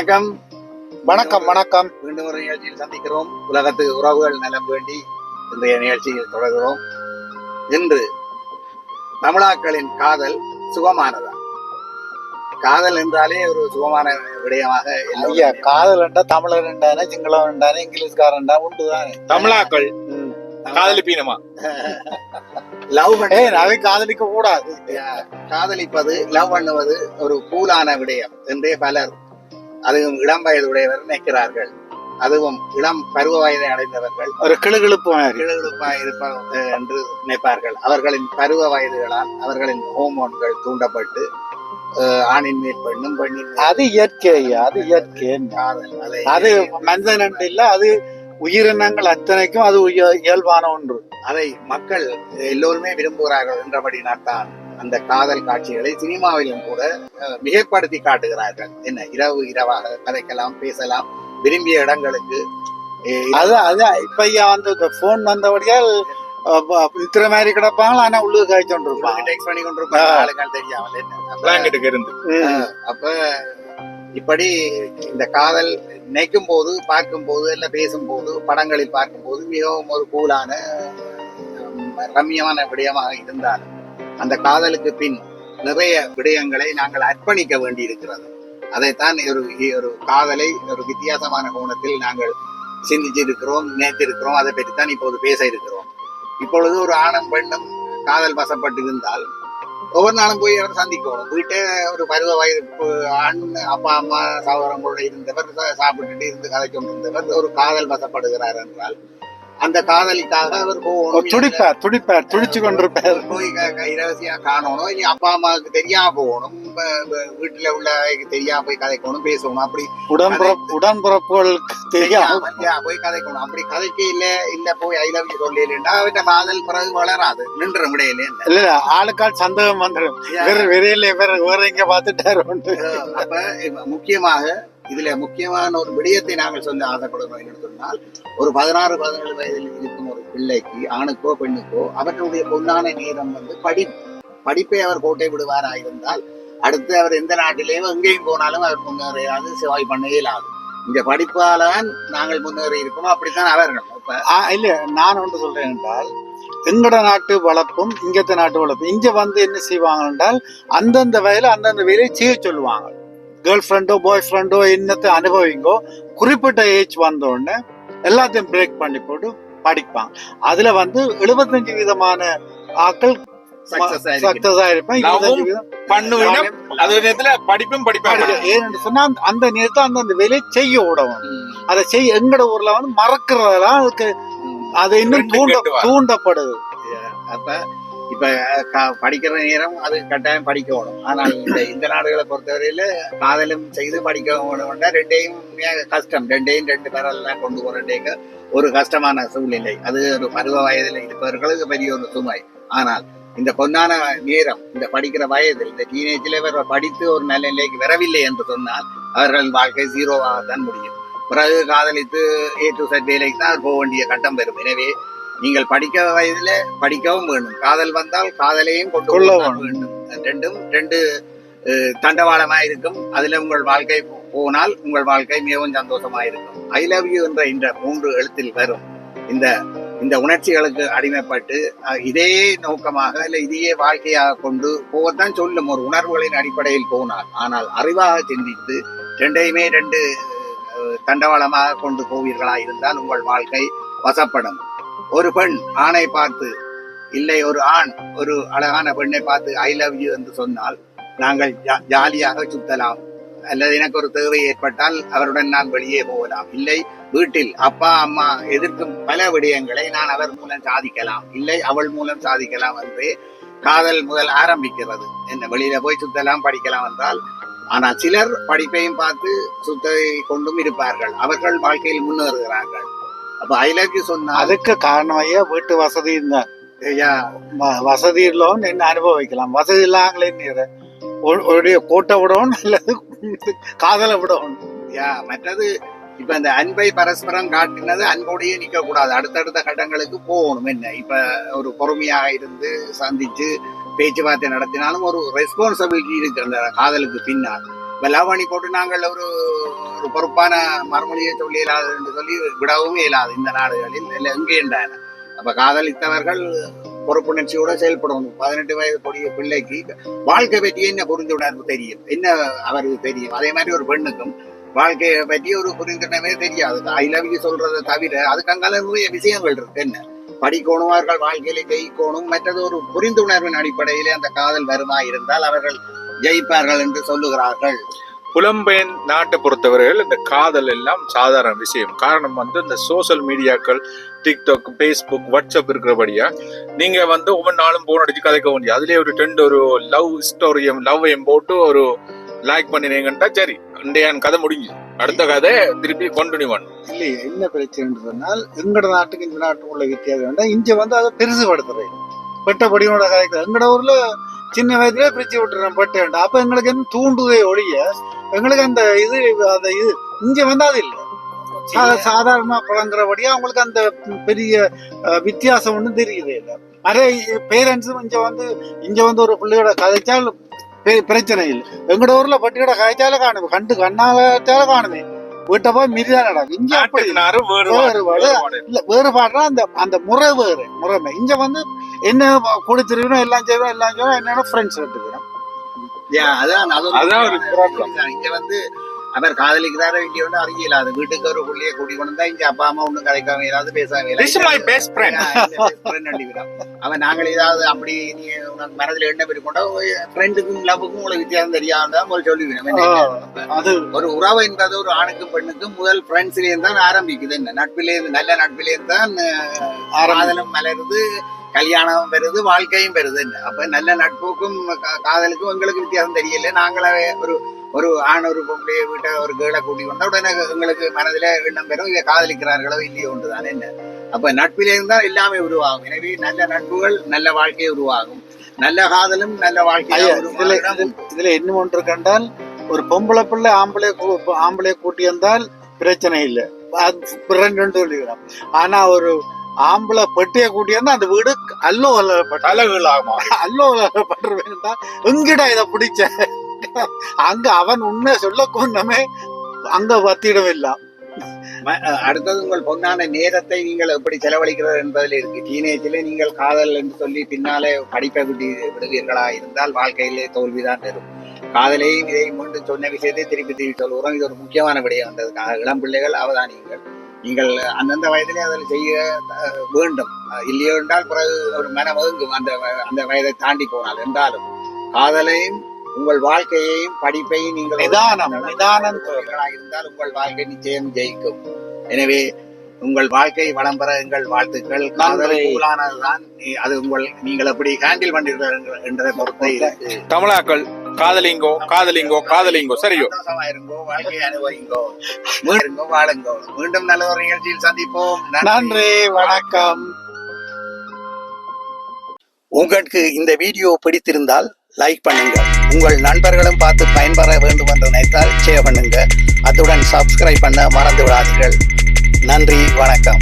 வணக்கம். வணக்கம் வணக்கம். மீண்டும் ஒரு நிகழ்ச்சியில் சந்திக்கிறோம். உலகத்து உறவுகள் நலம் வேண்டி இன்றைய நிகழ்ச்சியில் தொடர்கிறோம். இன்று தமிழாக்களின் காதல் சுகமானதா? காதல் என்றாலே ஒரு சுகமான விடயமாக ஐயா காதல் என்றா தமிழர் என்றானே சிங்களம் என்றானே இங்கிலீஷ்காரன்டா உண்டுதானே தமிழாக்கள் காதலிப்பீனமா லவ் அதை காதலிக்க கூடாது. காதலிப்பது லவ் பண்ணுவது ஒரு கூலான விடயம் என்றே பலர் அதுவும் இளம் வயது உடையவர் நினைக்கிறார்கள். அதுவும் இளம் பருவ வயதை அடைந்தவர்கள் ஒரு கிளுகிழுப்பு மாதிரி. கிழகிழப்பாக இருப்பார் என்று நினைப்பார்கள். அவர்களின் பருவ வயதுகளால் அவர்களின் ஹோமோன்கள் தூண்டப்பட்டு ஆணின் மேல் பெண்ணும் பெண்ணின் அது இயற்கை அது இயற்கை. அதை மனிதன் என்று இல்ல அது உயிரினங்கள் அத்தனைக்கும் அது இயல்பான ஒன்று. அதை மக்கள் எல்லோருமே விரும்புகிறார்கள் என்றபடி தான் அந்த காதல் காட்சிகளை சினிமாவிலும் கூட மிகைப்படுத்தி காட்டுகிறார்கள். என்ன இரவு இரவாக கதைக்கலாம் பேசலாம் விரும்பிய இடங்களுக்கு அஹ், அது அது இப்ப வந்து இந்த போன் வந்தபடியால் இத்திர மாதிரி கிடப்பாங்க ஆனா உள்ளுக்கு காய்ச்சொண்டு உங்களுக்கு இருப்பாங்க text பண்ணி கொண்டிருப்பாங்க. ஆளுங்கள் தெரியாமல். இருந்து. அப்ப இப்படி இந்த காதல் நினைக்கும் போது பார்க்கும் போது இல்ல பேசும்போது படங்களில் பார்க்கும்போது மிகவும் ஒரு கூலான உம், ரம்மியமான விடயமாக இருந்தாலும் அந்த காதலுக்கு பின் நிறைய விடயங்களை நாங்கள் அர்ப்பணிக்க வேண்டி இருக்கிறது அதைத்தான் ஒரு ஒரு காதலை ஒரு வித்தியாசமான கோணத்தில் நாங்கள் சிந்திச்சிருக்கிறோம் நினைத்திருக்கிறோம். அதை பற்றி தான் இப்போது பேச இருக்கிறோம். இப்பொழுது ஒரு ஆணும் பெண்ணும் காதல் வசப்பட்டு இருந்தால் ஒவ்வொரு நாளும் போய் அவர் சந்திக்கணும் வீட்டை ஒரு பருவ வயது பு- அப்பா அம்மா சகோதரங்களோட இருந்தவர் சாப்பிட்டுட்டு இருந்து கதை கொண்டிருந்தவர் ஒரு காதல் வசப்படுகிறார் என்றால் அந்த காதலிக்காக அவர் போகணும். துடிப்பார் துடிப்பார் துடிச்சு கொண்டிருப்பார் போய் இரகசியா காணணும். இனி அப்பா அம்மாவுக்கு தெரியாம போகணும். வீட்டுல உள்ள தெரியாம போய் கதைக்கணும் பேசணும். அப்படி உடன்பிறப்பு உடன்பிறப்புகளுக்கு தெரியாம போய் கதைக்கணும். அப்படி கதைக்கு இல்ல இல்ல போய் ஐ லவ் யூ அவர்கிட்ட காதல் பிறகு வளராது. நின்ற விடையில இல்ல. ஆளுக்கால் சந்தேகம் வந்துடும். வேற வெறையில வேற வேற எங்க பாத்துட்டாரு அப்ப முக்கியமாக இதுல முக்கியமான ஒரு விடயத்தை நாங்கள் சொல்ல ஆசைப்படுகிறோம் என்று சொன்னால் ஒரு பதினாறு பதினேழு வயதில் இருக்கும் ஒரு பிள்ளைக்கு ஆணுக்கோ பெண்ணுக்கோ அவர்களுடைய பொன்னான நேரம் வந்து படி படிப்பை அவர் கோட்டை விடுவாரா இருந்தால் அடுத்து அவர் எந்த நாட்டிலேயும் எங்கேயும் போனாலும் அவர் முன்னேறியாது சிவாய் பண்ண இயலாது இந்த படிப்பால நாங்கள் முன்னேறி இருக்கணும் அப்படித்தான் அவர்கள். ஆ, இல்ல நான் ஒன்று சொல்றேன் என்றால் எங்கட நாட்டு வளர்ப்பும் இங்கத்த நாட்டு வளர்ப்பும். இங்க வந்து என்ன செய்வாங்க என்றால் அந்தந்த வயல அந்தந்த வேலையை செய்ய சொல்லுவாங்க. கேர்ள் ஃப்ரெண்டோ பாய் ஃப்ரெண்டோ என்னத்தை அனுபவிங்கோ குறிப்பிட்ட ஏஜ் வந்த உடனே எல்லாத்தையும் பிரேக் பண்ணி போட்டு படிப்பாங்க. அதுல வந்து எழுபத்தஞ்சு விதமான ஆக்கள் சக்சஸ் ஆயிருப்பேன் படிப்பும் படிப்பாங்க ஏன்னு சொன்னா அந்த- நேரத்தை அந்தந்த வேலையை செய்ய விடவும். அதை செய்ய எங்கட ஊர்ல வந்து மறக்கிறதெல்லாம் அதுக்கு. அது இன்னும் தூண்ட. தூண்டப்படுது. அப்ப இப்ப படிக்கிற நேரம் அது கட்டாயம் படிக்கணும் ஆனால் இந்த இந்த நாடுகளை பொறுத்தவரையில காதலும் செய்து படிக்க வேணும்னா ரெண்டையும் கஷ்டம். ரெண்டையும் ரெண்டு பேரெல்லாம் கொண்டு போறேங்க ஒரு கஷ்டமான சூழ்நிலை. அது ஒரு பருவ வயதில் இருப்பவர்களுக்கு பெரிய ஒரு சுமை. ஆனால் இந்த பொன்னான நேரம் இந்த படிக்கிற வயதில் இந்த டீனேஜில் இவர் படித்து ஒரு நல்ல நிலைக்கு வரவில்லை என்று சொன்னால் அவர்களின் வாழ்க்கை ஜீரோவாக தான் முடியும். பிறகு காதலித்து ஏ டு செட் வேலைக்கு தான் போக வேண்டிய கட்டம் பெறும் எனவே நீங்கள் படிக்க வயதில படிக்கவும் வேண்டும். காதல் வந்தால் காதலையும் கொண்டு கொள்ள வேண்டும். ரெண்டும் ரெண்டு அஹ், தண்டவாளமா இருக்கும் அதுல உங்கள் வாழ்க்கை போனால் உங்கள் வாழ்க்கை மிகவும் சந்தோஷமா இருக்கும் ஐ லவ் யூ என்ற இந்த மூன்று எழுத்தில் வரும். இந்த இந்த உணர்ச்சிகளுக்கு அடிமைப்பட்டு இதே நோக்கமாக இல்ல இதையே வாழ்க்கையாக கொண்டு போகத்தான் சொல்லும் ஒரு உணர்வுகளின் அடிப்படையில் போனால் ஆனால் அறிவாக சிந்தித்து ரெண்டையுமே ரெண்டு தண்டவாளமாக கொண்டு போவீர்களா இருந்தால் உங்கள் வாழ்க்கை வசப்படும். ஒரு பெண் ஆணை பார்த்து இல்லை ஒரு ஆண் ஒரு அழகான பெண்ணை பார்த்து ஐ லவ் யூ என்று சொன்னால் நாங்கள் ஜா- ஜாலியாக சுத்தலாம். அல்லது எனக்கு ஒரு தேவை ஏற்பட்டால் அவருடன் நான் வெளியே போகலாம். இல்லை வீட்டில் அப்பா அம்மா எதிர்க்கும் பல விடயங்களை நான் அவர் மூலம் சாதிக்கலாம். இல்லை அவள் மூலம் சாதிக்கலாம் என்று காதல் முதல் ஆரம்பிக்கிறது. என்ன வெளியில போய் சுத்தலாம் படிக்கலாம் என்றால் ஆனால் சிலர் படிப்பையும் பார்த்து சுத்த கொண்டும் இருப்பார்கள். அவர்கள் வாழ்க்கையில் முன்னேறுகிறார்கள். அப்ப ஐ சொன்னா அதுக்கு காரணம் ஐயா வீட்டு வசதி தான் ஐயா, வ- வசதி இல்லவும் நின்று அனுபவிக்கலாம் வசதி இல்லாங்களே உடைய கோட்டை விடவும் அல்லது காதலை விடவும் யா மற்றது இப்ப இந்த அன்பை பரஸ்பரம் காட்டினது அன்போடையே நிக்க கூடாது அடுத்தடுத்த கட்டங்களுக்கு போகணும் என்ன இப்ப ஒரு பொறுமையாக இருந்து சந்திச்சு பேச்சுவார்த்தை நடத்தினாலும் ஒரு ரெஸ்பான்சிபிலிட்டி இருக்கு அந்த காதலுக்கு பின்னால் இப்ப லவ் பண்ணி போட்டு நாங்கள் ஒரு ஒரு பொறுப்பான மறுமொழியை சொல்லி இயலாது என்று சொல்லி விடவும் இயலாது இந்த நாடுகளில். இல்லை எங்கேண்டான அப்ப காதலித்தவர்கள் பொறுப்புணர்ச்சியோட செயல்படணும். பதினெட்டு வயது கூடிய பிள்ளைக்கு வாழ்க்கை பற்றி என்ன புரிந்துணர்வு தெரியும்? என்ன அவருக்கு தெரியும்? அதே மாதிரி ஒரு பெண்ணுக்கும் வாழ்க்கையை பற்றி ஒரு புரிந்துணர்வே தெரியாது. ஐ லவ் யூ சொல்றதை தவிர அதுக்கு அங்கால நிறைய விஷயங்கள் இருக்கு. என்ன? படிக்கணும் அவர்கள் வாழ்க்கையில ஜெயிக்கணும். மற்றது ஒரு புரிந்துணர்வின் அடிப்படையிலே அந்த காதல் வருமா இருந்தால் அவர்கள் ஜெயிப்பார்கள் என்று சொல்லுகிறார்கள். புலம்பெயர் நாட்டை பொறுத்தவரையில் இந்த காதல் எல்லாம் சாதாரண விஷயம். காரணம் வந்து இந்த சோஷியல் மீடியாக்கள் டிக்டாக் ஃபேஸ்புக் வாட்ஸ்அப் இருக்கிறபடியா நீங்க வந்து ஒவ்வொரு நாளும் போன் அடிச்சு கதைக்க வேண்டிய அதுலேயே ஒரு டெண்ட் ஒரு லவ் ஸ்டோரியும் லவ்வையும் போட்டு ஒரு லைக் பண்ணினீங்கன்னா சரி இன்றையான் கதை முடிஞ்சு அடுத்த கதை திருப்பி கண்டினியூ பண்ணும் இல்லையே என்ன பிரச்சனை சொன்னால் எங்கட நாட்டுக்கு இந்த நாட்டுக்கு உள்ள வித்தியாசம் வேண்டாம் இங்க வந்து அதை பெருசு படுத்துறேன் பெட்டபடியோட கதைக்கு எங்கட ஊர்ல சின்ன வயதுல பிரிச்சு விட்டுறேன் பெட்ட வேண்டாம். அப்ப எங்களுக்கு என்ன தூண்டுதே ஒழிய எங்களுக்கு அந்த இது அந்த இது இங்க வந்து அது இல்லை. சா- சாதாரணமா பழங்குறபடியா அவங்களுக்கு அந்த பெரிய வித்தியாசம் ஒன்றும் தெரியுதே இல்லை. அதே பேரண்ட்ஸும் இங்க வந்து இங்க வந்து ஒரு பிள்ளையோட கதைச்சால் பெ- பிரச்சனை இல்லை. எங்கட ஊர்ல பட்டியோட கதைச்சால காணுமே. கண்டு கண்ணால காணுமே. வீட்டை போய் மிரிதான் நடக்கும். இங்க அப்படி வேறுபாடு. இல்ல வேறுபாடுனா அந்த அந்த முறை வேறு. முறைமை. இங்க வந்து என்ன கொடுத்துருக்கணும் எல்லாம் செய்வோம் எல்லாம் செய்வோம் என்னென்ன ஃப்ரெண்ட்ஸ் Yeah, அதான் ஒரு. இங்க வந்து அவர் காதலிக்கிறாரோ இல்லையோன்னு அறியல அது வீட்டுக்கு ஒரு புள்ளிய கூட்டி கொண்டு வந்தா இங்க அப்பா அம்மா ஒண்ணும் கதைக்காம ஏதாவது பேசாம. அவன் நாங்கள் ஏதாவது அப்படி நீ உனக்கு மனதில் என்ன பெருக்கொண்டா ஃப்ரெண்டுக்கும் லவ்வுக்கும் உங்களுக்கு வித்தியாசம் தெரியாதான் முதல் சொல்லுவேன் அது ஒரு உறவு என்பது ஒரு ஆணுக்கும் பெண்ணுக்கும் முதல் ஃப்ரெண்ட்ஸ்ல இருந்து தான் ஆரம்பிக்குது. என்ன? நட்பிலே நல்ல நட்பிலே தான் காதலும் மலருது கல்யாணம் பெறுது வாழ்க்கையும் பெறுது. என்ன அப்ப நல்ல நட்புக்கும் காதலுக்கும் எங்களுக்கு வித்தியாசம் தெரியல. நாங்களே ஒரு ஒரு ஆண் ஒரு பொம்பளைய வீட்டை ஒரு கேளை கூட்டி கொண்டா உடனே எங்களுக்கு மனதில எண்ணம் பெறும் இதை காதலிக்கிறார்களோ இல்லையோ ஒன்றுதான் என்ன. அப்ப நட்பிலே இருந்தால் எல்லாமே உருவாகும். எனவே நல்ல நட்புகள் நல்ல வாழ்க்கை உருவாகும். நல்ல காதலும் நல்ல வாழ்க்கையா இதுல இன்னும் ஒன்று கண்டால் ஒரு பொம்பளை பிள்ளை ஆம்பளை ஆம்பளை கூட்டி வந்தால் பிரச்சனை இல்லை. ரெண்டு சொல்லிக்கிறோம். ஆனா ஒரு ஆம்பளை பெட்டியை கூட்டி வந்தா அந்த வீடு அல்லோ தலைகளாமா அல்லோ வேண்டாம் எங்கிட்ட இதை பிடிச்ச? அங்க அவன் உண்மை சொல்ல கொண்டமே அங்க வத்திடம் இல்லை ம- அஹ் அடுத்தது உங்கள் பொன்னான நேரத்தை நீங்கள் எப்படி செலவழிக்கிறது என்பதில் இருக்கு. டீனேஜில் நீங்கள் காதல் என்று சொல்லி பின்னாலே படிப்பை விட்டு விடுவீர்களா? இருந்தால் வாழ்க்கையிலே தோல்விதான் வரும் காதலையும் இதை மீண்டும் சொன்ன விஷயத்தை திருப்பி திருப்பி சொல்லுகிறோம். இது ஒரு முக்கியமான விடயம். வந்ததுக்காக இளம் பிள்ளைகள் அவதானியுங்கள் நீங்கள் அந்தந்த வயதிலே அதில் செய்ய வேண்டும். இல்லையோ என்றால் பிறகு ஒரு மனம் ஒதுங்கும் அந்த அந்த வயதை தாண்டி போனால் என்றாலும் காதலையும் உங்கள் வாழ்க்கையையும் படிப்பையும் நீங்கள் நிதானம், நிதானம் இருந்தால் உங்கள் வாழ்க்கை நிச்சயம் ஜெயிக்கும். எனவே உங்கள் வாழ்க்கை வளம் பெற எங்கள் வாழ்த்துக்கள். காதல் அது உங்கள் நீங்கள் எப்படி ஹேண்டில் பண்றீர்கள் என்ற- என்றதை பொறுத்து தமிழாக்கள் காதலிங்கோ காதலிங்கோ காதலிங்கோ சரியோ. வாழுங்கோ மீண்டும் நல்ல ஒரு நிகழ்ச்சியில் சந்திப்போம். நன்றி. வணக்கம். உங்களுக்கு இந்த வீடியோ பிடித்திருந்தால் லைக் பண்ணுங்க. உங்கள் நண்பர்களும் பார்த்து பயன்பெற வேண்டும் என்று நினைத்தால் ஷேர் பண்ணுங்க. அத்துடன் சப்ஸ்கிரைப் பண்ண மறந்து விடாதீர்கள் நன்றி வணக்கம்.